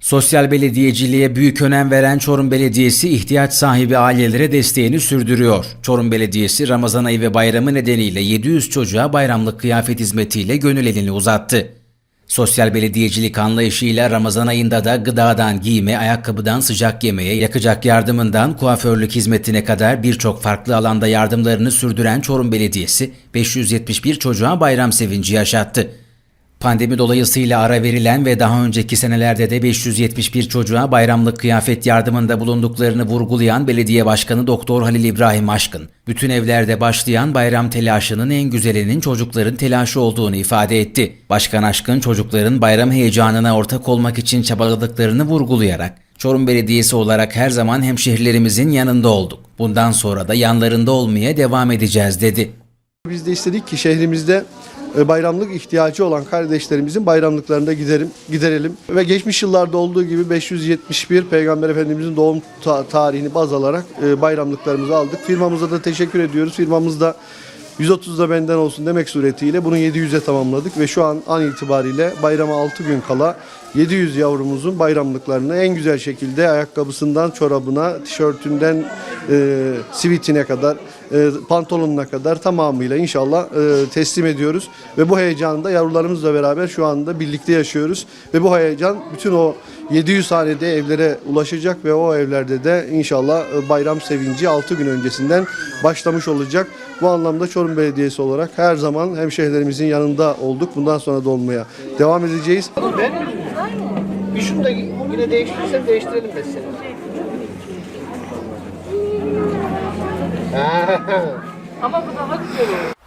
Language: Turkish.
Sosyal belediyeciliğe büyük önem veren Çorum Belediyesi ihtiyaç sahibi ailelere desteğini sürdürüyor. Çorum Belediyesi Ramazan ayı ve bayramı nedeniyle 700 çocuğa bayramlık kıyafet hizmetiyle gönül elini uzattı. Sosyal belediyecilik anlayışıyla Ramazan ayında da gıdadan giyime, ayakkabıdan sıcak yemeğe, yakacak yardımından kuaförlük hizmetine kadar birçok farklı alanda yardımlarını sürdüren Çorum Belediyesi 571 çocuğa bayram sevinci yaşattı. Pandemi dolayısıyla ara verilen ve daha önceki senelerde de 571 çocuğa bayramlık kıyafet yardımında bulunduklarını vurgulayan Belediye Başkanı Doktor Halil İbrahim Aşkın, bütün evlerde başlayan bayram telaşının en güzelinin çocukların telaşı olduğunu ifade etti. Başkan Aşkın çocukların bayram heyecanına ortak olmak için çabaladıklarını vurgulayarak Çorum Belediyesi olarak her zaman hemşehrilerimizin yanında olduk. Bundan sonra da yanlarında olmaya devam edeceğiz dedi. Biz de istedik ki şehrimizde bayramlık ihtiyacı olan kardeşlerimizin bayramlıklarını da giderim, giderelim. Ve geçmiş yıllarda olduğu gibi 571 Peygamber Efendimizin doğum ta- tarihini baz alarak e, bayramlıklarımızı aldık. Firmamıza da teşekkür ediyoruz. Firmamızda 130 da benden olsun demek suretiyle bunu 700'e tamamladık ve şu an an itibariyle bayrama 6 gün kala 700 yavrumuzun bayramlıklarını en güzel şekilde ayakkabısından çorabına, tişörtünden e, sivitine kadar, e, pantolonuna kadar tamamıyla inşallah e, teslim ediyoruz. Ve bu heyecanı da yavrularımızla beraber şu anda birlikte yaşıyoruz. Ve bu heyecan bütün o 700 hanede evlere ulaşacak ve o evlerde de inşallah e, bayram sevinci 6 gün öncesinden başlamış olacak. Bu anlamda Çorum Belediyesi olarak her zaman hemşehrilerimizin yanında olduk. Bundan sonra da olmaya devam edeceğiz. Ben bir şunu da yine değiştirirsem değiştirelim mesela. Ama bu daha güzel olur.